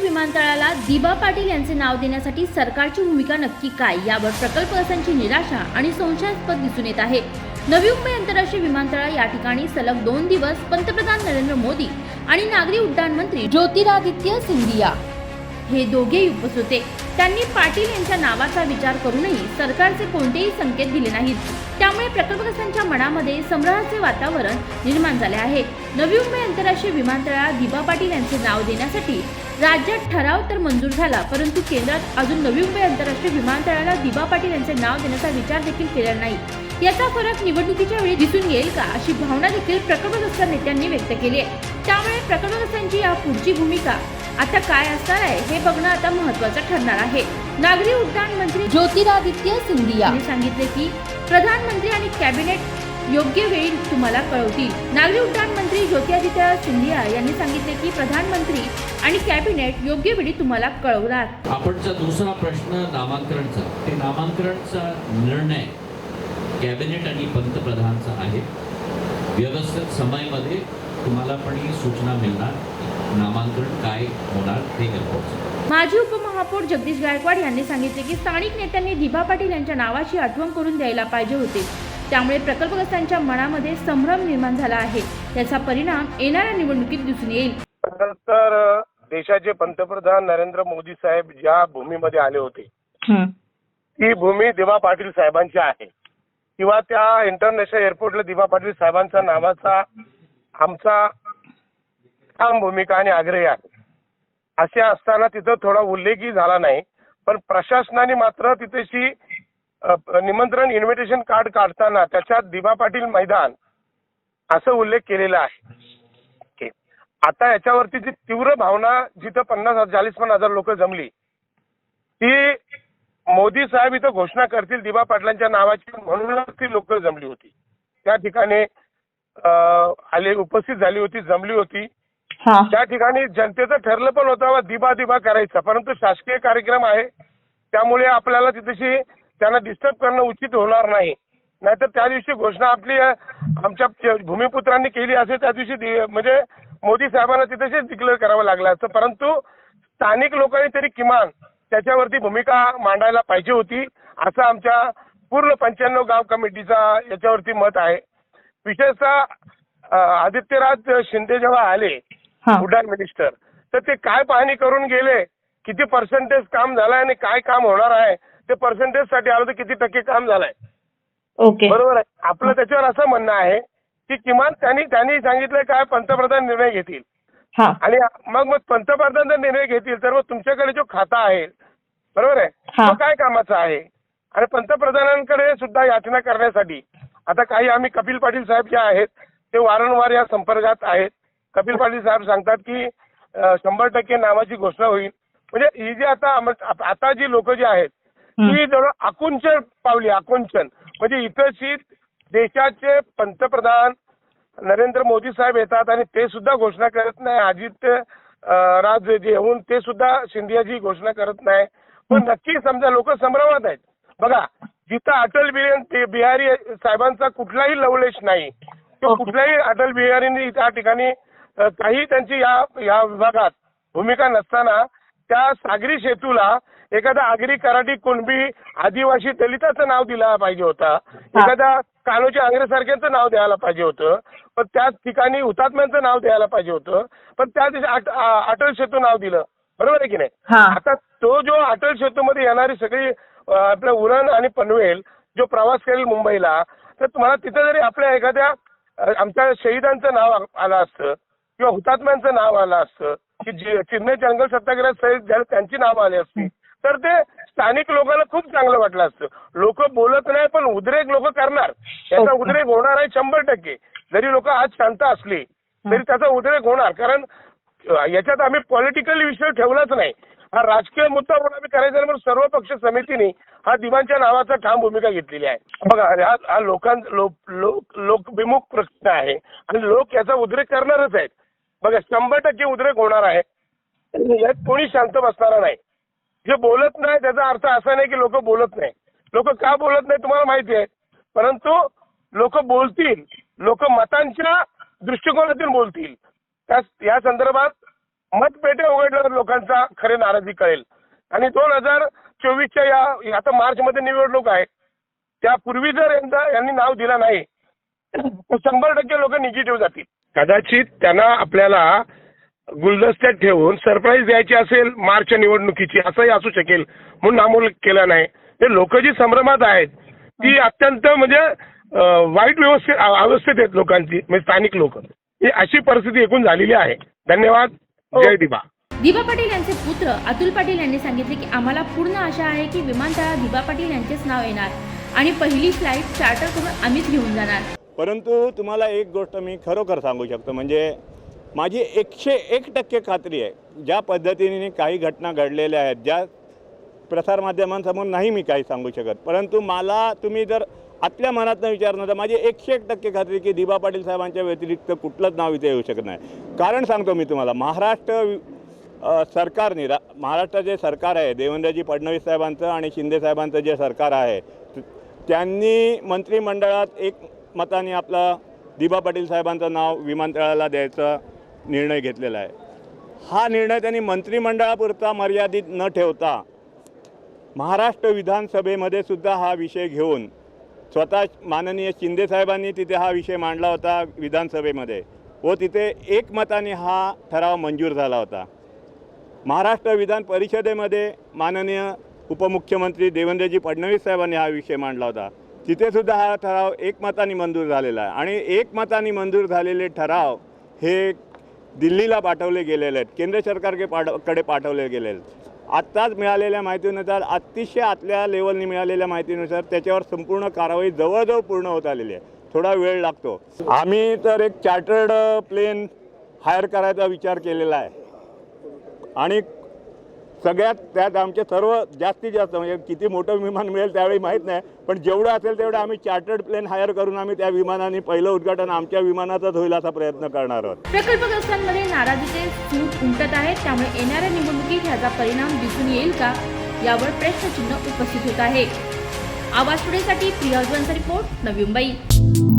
विमानतळाला दिबा पाटील यांचे नाव देण्यासाठी सरकारची भूमिका नक्की काय? यावर प्रकल्पग्रस्तांची निराशा आणि संशयास्पद दिसून येत आहे. नवी मुंबई आंतरराष्ट्रीय विमानतळ या ठिकाणी सलग दोन दिवस पंतप्रधान नरेंद्र मोदी आणि नागरी उड्डाण मंत्री ज्योतिरादित्य सिंधिया हे दोघेही उपस्थित होते. त्यांनी पाटील यांच्या नावाचा विचार करूनही सरकारचे कोणतेही संकेत दिले नाहीत. त्यामुळे प्रकल्पग्रस्तांच्या मनामध्ये संभ्रमाचे वातावरण निर्माण झाले आहे. नवी मुंबई आंतरराष्ट्रीय विमानतळाला दिबा पाटील यांचे नाव देण्यासाठी राज्यात ठराव तर मंजूर झाला परंतु केंद्रात अजून नवी मुंबई आंतरराष्ट्रीय विमानतळाला दिबा पाटील यांचे नाव देण्याचा विचार देखील केला नाही. याचा फरक निवडणुकीच्या वेळी दिसून येईल का अशी भावना देखील प्रकल्पग्रस्त नेत्यांनी व्यक्त केली आहे. त्यामुळे प्रकल्पग्रस्तांची या पुढची भूमिका आता काय असणार आहे हे बघणं आता महत्वाचं ठरणार आहे. नागरी उड्डाण मंत्री ज्योतिरादित्य सिंधिया. यांनी सांगितले की प्रधानमंत्री आणि कॅबिनेट योग्य वेळी तुम्हाला कळवतील. नागरी उड्डाण मंत्री ज्योतिरादित्य सिंधिया यांनी सांगितले की प्रधानमंत्री आणि कॅबिनेट योग्य वेळी तुम्हाला कळवणार. आपणचा दुसरा प्रश्न नामांकनचा ते नामांकनचा निर्णय कॅबिनेट आणि पंतप्रधानचा आहे. व्यवस्थित समयमध्ये तुम्हाला पण ही सूचना मिळणार. नामांकन काय होणार ते माजी उपमहापौर जगदीश गायकवाड यांनी सांगितले की स्थानिक नेत्यांनी दिबा पाटील यांच्या नावाची आठवण करून द्यायला पाहिजे होते. त्यामुळे प्रकल्पग्रस्तांच्या मनामध्ये संभ्रम निर्माण झाला आहे. त्याचा परिणाम येणाऱ्या निवडणुकीत दिसून येईल. तर देशाचे पंतप्रधान नरेंद्र मोदी साहेब ज्या भूमीमध्ये आले होते ती भूमी दिवा पाटील साहेबांची आहे. किंवा त्या इंटरनॅशनल एअरपोर्टला दिवा पाटील साहेबांचा नावाचा आमचा ठाम भूमिका आणि आग्रही आहे. असे असताना तिथं थोडा उल्लेखही झाला नाही पण प्रशासनाने मात्र तिथेशी निमंत्रण इन्व्हिटेशन कार्ड काढताना त्याच्यात दिबा पाटील मैदान असं उल्लेख केलेला आहे. आता याच्यावरती जी तीव्र भावना जिथं पन्नास हजार चाळीस पन्नास हजार लोक जमली ती मोदी साहेब इथं घोषणा करतील दिबा पाटलांच्या नावाची म्हणूनच ती लोक जमली होती. त्या ठिकाणी आले उपस्थित झाली होती जमली होती. त्या ठिकाणी जनतेचं ठरलं पण होतं दिबा दिबा करायचा. परंतु शासकीय कार्यक्रम आहे. त्यामुळे आपल्याला तिथेशी त्यांना डिस्टर्ब करणं उचित होणार नाही. नाहीतर त्या दिवशी घोषणा आपली आमच्या भूमिपुत्रांनी केली असेल त्या दिवशी म्हणजे मोदी साहेबांना तिथेशीच डिक्लेअर करावं लागलं असतं. परंतु स्थानिक लोकांनी तरी किमान त्याच्यावरती भूमिका मांडायला पाहिजे होती असं आमच्या पूर्ण पंच्याण्णव गाव कमिटीचा याच्यावरती मत आहे. विशेषतः आदित्यराज शिंदे जेव्हा आले उड्डाण मिनिस्टर तर ते काय पाहणी करून गेले? किती पर्सेंटेज काम झालंय आणि काय काम होणार आहे? ते पर्सेंटेजसाठी आलं तर किती टक्के काम झालंय? ओके. बरोबर आहे? आपलं त्याच्यावर असं म्हणणं आहे की किमान त्यांनी त्यांनी सांगितलं काय पंतप्रधान निर्णय घेतील. हा. आणि मग मग पंतप्रधान जर निर्णय घेतील तर मग तुमच्याकडे जो खाता आहे बरोबर आहे. तो काय कामाचा आहे? आणि पंतप्रधानांकडे सुद्धा याचना करण्यासाठी आता काही आम्ही कपिल पाटील साहेब जे आहेत ते वारंवार या संपर्कात आहेत. कपिल पाटील साहेब सांगतात की शंभर टक्के नावाची घोषणा होईल. म्हणजे ही जी आता आता जी लोक जी आहेत. ती जवळ आकुंचन पावली आकुंचन. म्हणजे इथंची देशाचे पंतप्रधान नरेंद्र मोदी साहेब येतात आणि ते सुद्धा घोषणा करत नाही. अजित राज जे येऊन ते सुद्धा शिंदेची घोषणा करत नाही. पण नक्की समजा लोक संभ्रमात आहेत. बघा जिथं अटल बिहारी बिहारी साहेबांचा कुठलाही लवलेश नाही ओके. कुठल्याही अटल बिहारींनी त्या ठिकाणी काही त्यांची या या विभागात भूमिका नसताना त्या सागरी सेतूला एखादा आगरी कराडी कुणबी आदिवासी दलिताचं नाव दिलं पाहिजे होता. एखाद्या कानोच्या आंग्रेसारख्यांचं नाव द्यायला पाहिजे होतं. पण त्याच ठिकाणी हुतात्म्यांचं नाव द्यायला पाहिजे होतं. पण त्या दिवशी अटल सेतू नाव दिलं. बरोबर आहे की नाही? हा. आता तो जो अटल सेतूमध्ये येणारी सगळी आपलं उरण आणि पनवेल जो प्रवास करेल मुंबईला तर तुम्हाला तिथं जरी आपल्या एखाद्या आमच्या शहीदांचं नाव आलं असतं किंवा हुतात्म्यांचं नाव आलं असतं की जे चिन्ह जंगल सत्याग्रह झाले त्यांची नावं आली असती तर ते स्थानिक लोकांना खूप चांगलं वाटलं असतं. लोक बोलत नाही पण उद्रेक लोक करणार. याचा ओके. उद्रेक होणार आहे शंभर टक्के. जरी लोक आज शांत असली तरी त्याचा उद्रेक होणार. कारण याच्यात आम्ही पॉलिटिकल विषय ठेवलाच नाही. हा राजकीय मुद्दा म्हणून आम्ही करायचा म्हणून सर्व पक्ष समितीने हा दिवाणच्या नावाचा ठाम भूमिका घेतलेली आहे. बघा हा हा लोकां लोक लोक लोकविमुख प्रश्न आहे. आणि लोक याचा उद्रेक करणारच आहेत. बघा शंभर टक्के उद्रेक होणार आहे. यात कोणी शांत बसणार नाही. जे बोलत नाही त्याचा अर्थ असा नाही की लोक बोलत नाही. लोक का बोलत नाही तुम्हाला माहिती आहे. परंतु लोक बोलतील. लोक मतांच्या दृष्टिकोनातून बोलतील. या संदर्भात मतपेट्या उघडल्यावर लोकांचा खरे नाराजी कळेल. आणि दोन हजार चोवीसच्या या आता मार्च मध्ये निवडणूक आहे. त्यापूर्वी जर यंदा यांनी नाव दिलं नाही तर शंभर टक्के लोक निगेटिव्ह जातील. कदाचित त्यांना आपल्याला गुलदस्त्यात ठेवून सरप्राईज द्यायची असेल मार्च निवडणुकीची असंही असू शकेल म्हणून नामोल केला नाही. ते लोक जी संभ्रमात आहेत ती अत्यंत म्हणजे वाईट व्यवस्थित अवस्थेत आहेत लोकांची म्हणजे स्थानिक लोक. ही अशी परिस्थिती एकूण झालेली आहे. धन्यवाद. जय दिबा दिबा पाटील यांचे पुत्र अतुल पाटील यांनी सांगितले की आम्हाला पूर्ण आशा आहे की विमानतळात दिबा पाटील यांचेच नाव येणार. आणि पहिली फ्लाईट चार्टर करून आम्हीच घेऊन जाणार. परंतु तुम्हाला एक गोष्ट मी खरोखर सांगू शकतो म्हणजे माझी एकशे एक टक्के खात्री आहे ज्या पद्धतीने काही घटना घडलेल्या आहेत ज्या प्रसारमाध्यमांसमोर नाही मी काही सांगू शकत. परंतु मला तुम्ही जर आपल्या मनातनं विचारलं तर माझी एकशे एक टक्के खात्री की दिबा पाटील साहेबांच्या व्यतिरिक्त कुठलंच नाव इथे येऊ शकत नाही. कारण सांगतो मी तुम्हाला महाराष्ट्र सरकारने रा महाराष्ट्राचे सरकार आहे देवेंद्रजी फडणवीस साहेबांचं आणि शिंदे साहेबांचं जे सरकार आहे त्यांनी मंत्रिमंडळात एक मताने आपला दिबा पाटील साहेबांचं नाव विमानतळाला द्यायचा निर्णय घेतलेला आहे. हा निर्णय त्यांनी मंत्रिमंडळापुरता मर्यादित न ठेवता महाराष्ट्र विधानसभेमध्ये सुद्धा हा विषय घेऊन स्वतः माननीय शिंदे साहेबांनी तिथे हा विषय मांडला होता विधानसभेमध्ये व तिथे एकमताने हा ठराव मंजूर झाला होता. महाराष्ट्र विधान परिषदेमध्ये माननीय उपमुख्यमंत्री देवेंद्रजी फडणवीस साहेबांनी हा विषय मांडला होता. तिथेसुद्धा हा ठराव एकमताने मंजूर झालेला आहे. आणि एकमताने मंजूर झालेले ठराव हे दिल्लीला पाठवले गेलेले आहेत. केंद्र सरकारके पाठकडे पाठवले गेलेले आहेत. आत्ताच मिळालेल्या माहितीनुसार अतिशय आतल्या लेवलने मिळालेल्या माहितीनुसार त्याच्यावर संपूर्ण कारवाई जवळजवळ पूर्ण होत आलेली आहे. थोडा वेळ लागतो. आम्ही तर एक चार्टर्ड प्लेन हायर करायचा विचार केलेला आहे. आणि सगळ्यात त्यात आमचे सर्व जास्तीत जास्त म्हणजे किती मोठं विमान मिळेल त्यावेळी माहीत नाही पण जेवढं असेल तेवढं आम्ही चार्टर्ड प्लेन हायर करून आम्ही त्या विमानाने पहिलं उद्घाटन आमच्या विमानाचाच होईल असा प्रयत्न करणार आहोत. प्रकल्पग्रस्तांमध्ये नाराजीचे सूट उमटत आहेत त्यामुळे येणाऱ्या निवडणुकीत ह्याचा परिणाम दिसून येईल का यावर प्रश्नचिन्ह उपस्थित होत आहे. आवाज पुढेसाठी प्रिया रिपोर्ट नवी मुंबई.